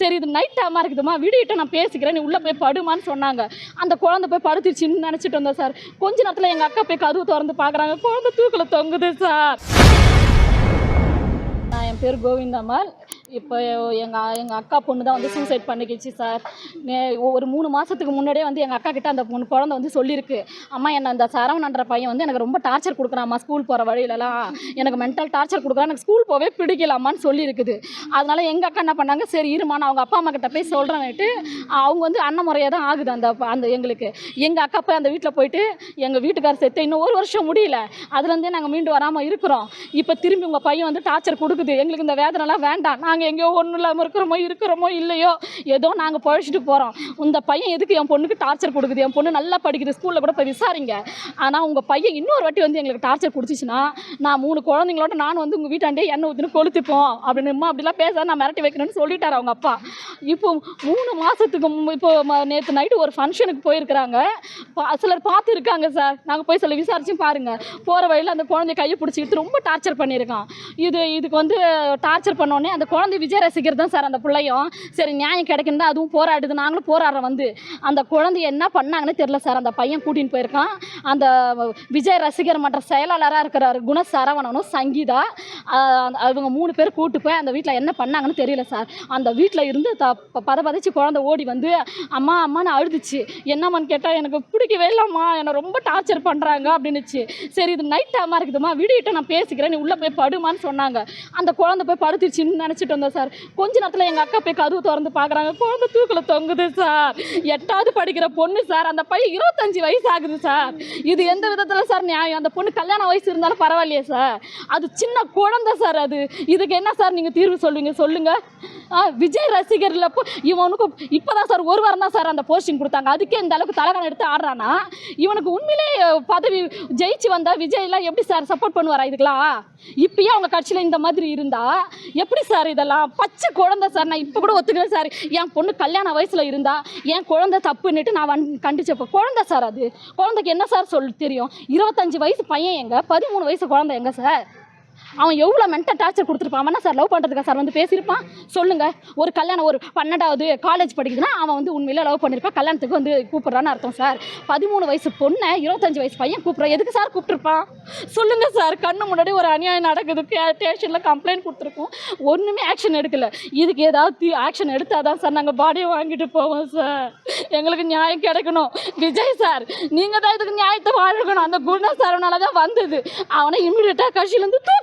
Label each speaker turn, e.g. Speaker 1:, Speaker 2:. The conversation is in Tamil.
Speaker 1: சரி இது நைட் டைமாக இருக்குதுமா வீடியோட்ட நான் பேசிக்கிறேன் நீ உள்ளே போய் படுமான்னு சொன்னாங்க. அந்த குழந்தை போய் படுத்துருச்சுன்னு நினச்சிட்டு வந்தோம் சார் கொஞ்ச நேரத்தில் எங்கள் அக்கா போய் கதவு திறந்து பார்க்குறாங்க குழந்தை தூக்கில் தொங்குது சார் நான் என் பேர் கோவிந்தம்மாள். இப்போ எங்கள் எங்கள் அக்கா பொண்ணு தான் வந்து சூசைட் பண்ணிக்கிச்சு சார் ஒரு மூணு மாதத்துக்கு முன்னாடியே வந்து எங்கள் அக்கா கிட்ட அந்த பொண்ணு குழந்தை வந்து சொல்லியிருக்கு. அம்மா என்ன அந்த சரவணன்ற பையன் வந்து எனக்கு ரொம்ப டார்ச்சர் கொடுக்குறாம்மா ஸ்கூல் போகிற வழியிலலாம். எனக்கு மென்டல் டார்ச்சர் கொடுக்குறான். எனக்கு ஸ்கூல் போகவே பிடிக்கலாமான்னு சொல்லியிருக்குது. அதனால் எங்கள் அக்கா என்ன பண்ணாங்க? சரி இருமா நான் அவங்க அப்பா அம்மா கிட்ட போய் சொல்கிறேன்னுட்டு அவங்க வந்து அண்ணன் முறையாக தான் ஆகுது அந்த அந்த எங்களுக்கு. எங்கள் அக்கா போய் அந்த வீட்டில் போயிட்டு எங்கள் வீட்டுக்காரர் செத்து இன்னும் ஒரு வருஷம் முடியல. அதுலேருந்தே நாங்கள் மீண்டு வராமல் இருக்கிறோம். இப்போ திரும்பி உங்கள் பையன் வந்து டார்ச்சர் கொடுக்குது. எங்களுக்கு இந்த வேதனைலாம் வேண்டாம். நாங்கள் எங்கேயோ ஒன்றும் இல்லாமல் இருக்கிறோமோ இருக்கிறோமோ இல்லையோ ஏதோ நாங்கள் பழிச்சிட்டு போகிறோம் இந்த பையன் எதுக்கு என் பொண்ணுக்கு டார்ச்சர் கொடுக்குது என் பொண்ணு நல்லா படிக்குது ஸ்கூலில் கூட போய் விசாரிங்க. ஆனால் உங்கள் பையன் இன்னொரு வாட்டி வந்து எங்களுக்கு டார்ச்சர் கொடுத்துச்சுன்னா நான் மூணு குழந்தைங்களோட நான் வந்து உங்கள் வீட்டாண்டே எண்ணெய் ஊற்றினு கொளுத்துப்போம். அப்படின்னு அம்மா அப்படிலாம் பேச நான் மிரட்டி வைக்கணும்னு சொல்லிட்டார் அவங்க அப்பா. இப்போ மூணு மாதத்துக்கு இப்போ நேற்று நைட்டு ஒரு ஃபங்க்ஷனுக்கு போயிருக்கிறாங்க. பா- சிலர் பார்த்து இருக்காங்க சார் நாங்கள் போய் சில விசாரிச்சும் பாருங்கள் போகிற வழியில் அந்த குழந்தைய கையை பிடிச்சிக்கிட்டு ரொம்ப டார்ச்சர் பண்ணியிருக்கான். இது இதுக்கு வந்து டார்ச்சர் பண்ணோடனே அந்த குழந்தை விஜய் ரசிகர் தான் சார் அந்த பிள்ளையும். சரி நியாயம் கிடைக்குன்னு தான் அதுவும் போராடுது. நாங்களும் போராடுறோம் வந்து. அந்த குழந்தைய என்ன பண்ணாங்கன்னு தெரியல சார். அந்த பையன் கூட்டின்னு போயிருக்கான். அந்த விஜய் ரசிகர் மன்ற செயலாளராக இருக்கிறார் குண சரவணனும் சங்கீதா அவங்க மூணு பேர் கூட்டு போய் அந்த வீட்டில் என்ன பண்ணாங்கன்னு தெரியல சார். அந்த வீட்டில் இருந்து த ப- பத பதைச்சு குழந்தை ஓடி வந்து அம்மா அம்மான்னு அழுதுச்சு. என்னம்மான்னு கேட்டால் எனக்கு பிடிக்கவே இல்லைம்மா. என்னை ரொம்ப டார்ச்சர் பண்ணுறாங்க அப்படின்னுச்சு. சரி இது நைட் டைமாக இருக்குதுமா வீடியோட்ட நான் பேசிக்கிறேன். நீ உள்ளே போய் படுமான்னு சொன்னாங்க. அந்த குழந்தை போய் படுத்துருச்சுன்னு நினச்சிட்டு வந்தோம் சார். கொஞ்ச நேரத்தில் எங்கள் அக்கா போய் கதவு திறந்து பார்க்குறாங்க குழந்தை தூக்கில் தொங்குது சார். எட்டாவது படிக்கிற பொண்ணு சார். அந்த பையன் இருபத்தஞ்சி வயசு ஆகுது சார். இது எந்த விதத்தில் சார் நியாயம்? அந்த பொண்ணு கல்யாண வயசு இருந்தாலும் பரவாயில்லையே சார். அது சின்ன குழந்தை சார் அது. இதுக்கு என்ன சார் நீங்கள் தீர்வு சொல்லுவீங்க சொல்லுங்கள் விஜய் ரசிகர்ல இப்போ இவனுக்கு இப்போதான் சார் ஒரு வாரம் தான் சார் அந்த போஸ்டிங் கொடுத்தாங்க. அதுக்கே இந்த அளவுக்கு தலகாணம் எடுத்து ஆடுறானா? இவனுக்கு உண்மையிலே பதவி ஜெயிச்சு வந்தா விஜய்லாம் எப்படி சார் சப்போர்ட் பண்ணுவாரா இதுக்கெல்லாம்? இப்பயே அவங்க கட்சியில் இந்த மாதிரி இருந்தா எப்படி சார் இதெல்லாம்? பச்சை குழந்தை சார் நான் இப்போ கூட ஒத்துக்கிறேன் சார். என் பொண்ணு கல்யாண வயசில் இருந்தா என் குழந்தை தப்புன்னுட்டு நான் வந் கண்டிச்சப்போ குழந்தை சார் அது. குழந்தைக்கு என்ன சார் சொல் தெரியும்? இருபத்தஞ்சு வயசு பையன் எங்க? பதிமூணு வயசு குழந்தை எங்க சார்? அவன் எவ்வளோ மென்டல் டார்ச்சர் கொடுத்துருப்பான்? அவன் சார் லவ் பண்ணுறதுக்கா சார் வந்து பேசியிருப்பான்? சொல்லுங்கள் ஒரு கல்யாணம் ஒரு பன்னெண்டாவது காலேஜ் படிக்குதுன்னா அவன் வந்து உண்மையிலே லவ் பண்ணியிருப்பான் கல்யாணத்துக்கு வந்து கூப்பிட்றான்னு அர்த்தம் சார் பதிமூணு வயசு பொண்ணை இருபத்தஞ்சு வயசு பையன் கூப்பிட்றான் எதுக்கு சார் கூப்பிட்டுருப்பான்? சொல்லுங்கள் சார் கண்ணு முன்னாடி ஒரு அநியாயம் நடக்குது. ஸ்டேஷனில் கம்ப்ளைண்ட் கொடுத்துருக்கோம். ஒன்றுமே ஆக்ஷன் எடுக்கல. இதுக்கு ஏதாவது ஆக்ஷன் எடுத்தால் தான் சார் நாங்கள் பாடியை வாங்கிட்டு போவோம் சார் எங்களுக்கு நியாயம் கிடைக்கணும். விஜய் சார் நீங்கள் தான் இதுக்கு நியாயத்தை வாழ்க்கணும் அந்த குண சாரனால தான் வந்தது. அவனை இம்மிடியட்டாக கட்சியிலேருந்து